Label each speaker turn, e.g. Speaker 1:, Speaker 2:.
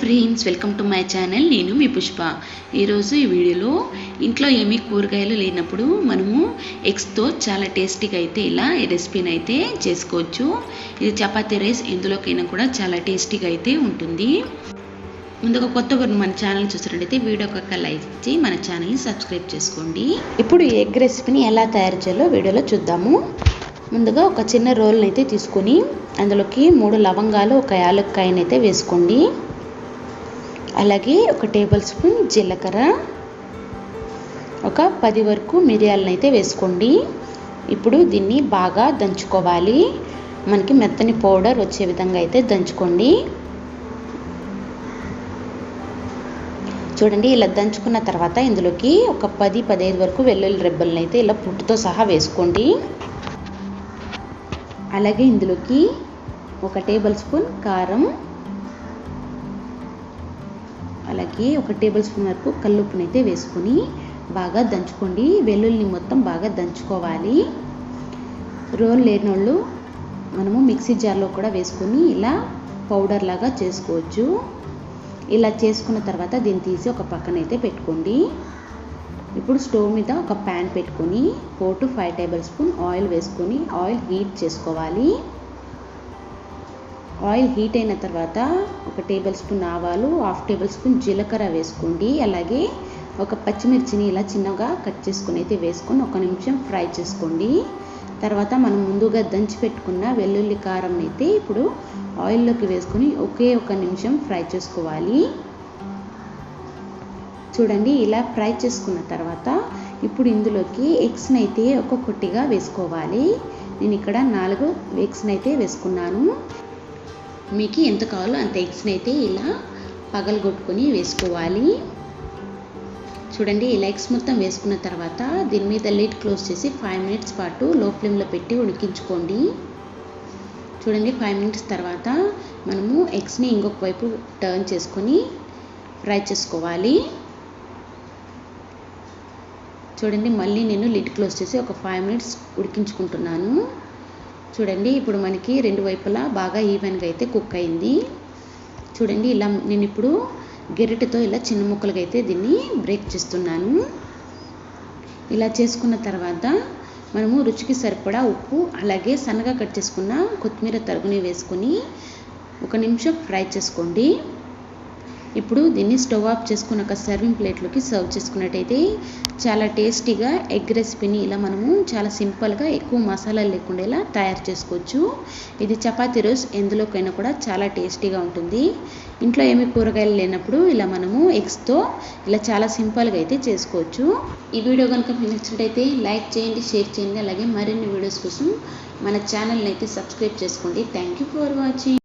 Speaker 1: Friends welcome to my channel. నేను మీ పుష్ప. ఈరోజు ఈ వీడియోలో ఇంట్లో ఏమీ కూరగాయలు లేనప్పుడు మనము ఎగ్స్తో చాలా టేస్టీగా అయితే ఇలా ఈ రెసిపీని అయితే చేసుకోవచ్చు. ఇది చపాతీ రైస్ ఎందులోకైనా కూడా చాలా టేస్టీగా అయితే ఉంటుంది. ముందుగా కొత్తగా మన ఛానల్ చూసినట్టయితే వీడియో ఒక లైక్ ఇచ్చి మన ఛానల్ని సబ్స్క్రైబ్ చేసుకోండి. ఇప్పుడు ఈ ఎగ్ రెసిపీని ఎలా తయారు చేయాలో వీడియోలో చూద్దాము. ముందుగా ఒక చిన్న రోల్ని అయితే తీసుకొని అందులోకి మూడు లవంగాలు ఒక యాలక్కాయని అయితే వేసుకోండి. అలాగే ఒక టేబుల్ స్పూన్ జీలకర్ర. ఒక పది వరకు మిరియాలను అయితే వేసుకోండి. ఇప్పుడు దీన్ని బాగా దంచుకోవాలి. మనకి మెత్తని పౌడర్ వచ్చే విధంగా అయితే దంచుకోండి. చూడండి ఇలా దంచుకున్న తర్వాత ఇందులోకి ఒక పది పదిహేను వరకు వెల్లుల్లి రెబ్బలను అయితే ఇలా పుట్టుతో సహా వేసుకోండి. అలాగే ఇందులోకి ఒక టేబుల్ స్పూన్ కారం అలాగే ఒక టేబుల్ స్పూన్ వరకు కల్లుప్పుని అయితే వేసుకొని బాగా దంచుకోండి. వెల్లుల్లిని మొత్తం బాగా దంచుకోవాలి. రోల్ లేనోళ్ళు మనము మిక్సీ జార్లో కూడా వేసుకొని ఇలా పౌడర్ లాగా చేసుకోవచ్చు. ఇలా చేసుకున్న తర్వాత దీన్ని తీసి ఒక పక్కన అయితే పెట్టుకోండి. ఇప్పుడు స్టవ్ మీద ఒక ప్యాన్ పెట్టుకొని four to five tablespoon oil వేసుకొని ఆయిల్ హీట్ చేసుకోవాలి. ఆయిల్ హీట్ అయిన తర్వాత ఒక టేబుల్ స్పూన్ ఆవాలు హాఫ్ టేబుల్ స్పూన్ జీలకర్ర వేసుకోండి. అలాగే ఒక పచ్చిమిర్చిని ఇలా చిన్నగా కట్ చేసుకుని అయితే వేసుకొని ఒక నిమిషం ఫ్రై చేసుకోండి. తర్వాత మనం ముందుగా దంచి పెట్టుకున్న వెల్లుల్లి కారం అయితే ఇప్పుడు ఆయిల్లోకి వేసుకొని ఒకే ఒక నిమిషం ఫ్రై చేసుకోవాలి. చూడండి ఇలా ఫ్రై చేసుకున్న తర్వాత ఇప్పుడు ఇందులోకి ఎగ్స్ని అయితే ఒక్కొక్కటిగా వేసుకోవాలి. నేను ఇక్కడ నాలుగు ఎగ్స్ని అయితే వేసుకున్నాను. మీకు ఎంత కావాలో అంత ఎగ్స్ని అయితే ఇలా పగలగొట్టుకొని వేసుకోవాలి. చూడండి ఇలా ఎగ్స్ మొత్తం వేసుకున్న తర్వాత దీని మీద లిడ్ క్లోజ్ చేసి ఫైవ్ మినిట్స్ పాటు లో ఫ్లేమ్లో పెట్టి ఉడికించుకోండి. చూడండి ఫైవ్ మినిట్స్ తర్వాత మనము ఎగ్స్ని ఇంకొక వైపు టర్న్ చేసుకొని ఫ్రై చేసుకోవాలి. చూడండి మళ్ళీ నేను లిడ్ క్లోజ్ చేసి ఒక ఫైవ్ మినిట్స్ ఉడికించుకుంటున్నాను. చూడండి ఇప్పుడు మనకి రెండు వైపులా బాగా ఈవెన్గా అయితే కుక్ అయింది. చూడండి ఇలా నేను ఇప్పుడు గెరిటతో ఇలా చిన్న ముక్కలుగా అయితే దీన్ని బ్రేక్ చేస్తున్నాను. ఇలా చేసుకున్న తర్వాత మనము రుచికి సరిపడా ఉప్పు అలాగే సన్నగా కట్ చేసుకున్న కొత్తిమీర తరుగుని వేసుకొని ఒక నిమిషం ఫ్రై చేసుకోండి. ఇప్పుడు దీన్ని స్టవ్ ఆఫ్ చేసుకుని ఒక సర్వింగ్ ప్లేట్లోకి సర్వ్ చేసుకున్నట్టయితే చాలా టేస్టీగా ఎగ్ రెసిపీని ఇలా మనము చాలా సింపుల్గా ఎక్కువ మసాలాలు లేకుండా ఇలా తయారు చేసుకోవచ్చు. ఇది చపాతీ రోజ్ ఎందులోకైనా కూడా చాలా టేస్టీగా ఉంటుంది. ఇంట్లో ఏమి కూరగాయలు లేనప్పుడు ఇలా మనము ఎగ్స్తో ఇలా చాలా సింపుల్గా అయితే చేసుకోవచ్చు. ఈ వీడియో కనుక మీకు నచ్చినట్టయితే లైక్ చేయండి షేర్ చేయండి అలాగే మరిన్ని వీడియోస్ కోసం మన ఛానల్ని అయితే సబ్స్క్రైబ్ చేసుకోండి. Thank you for watching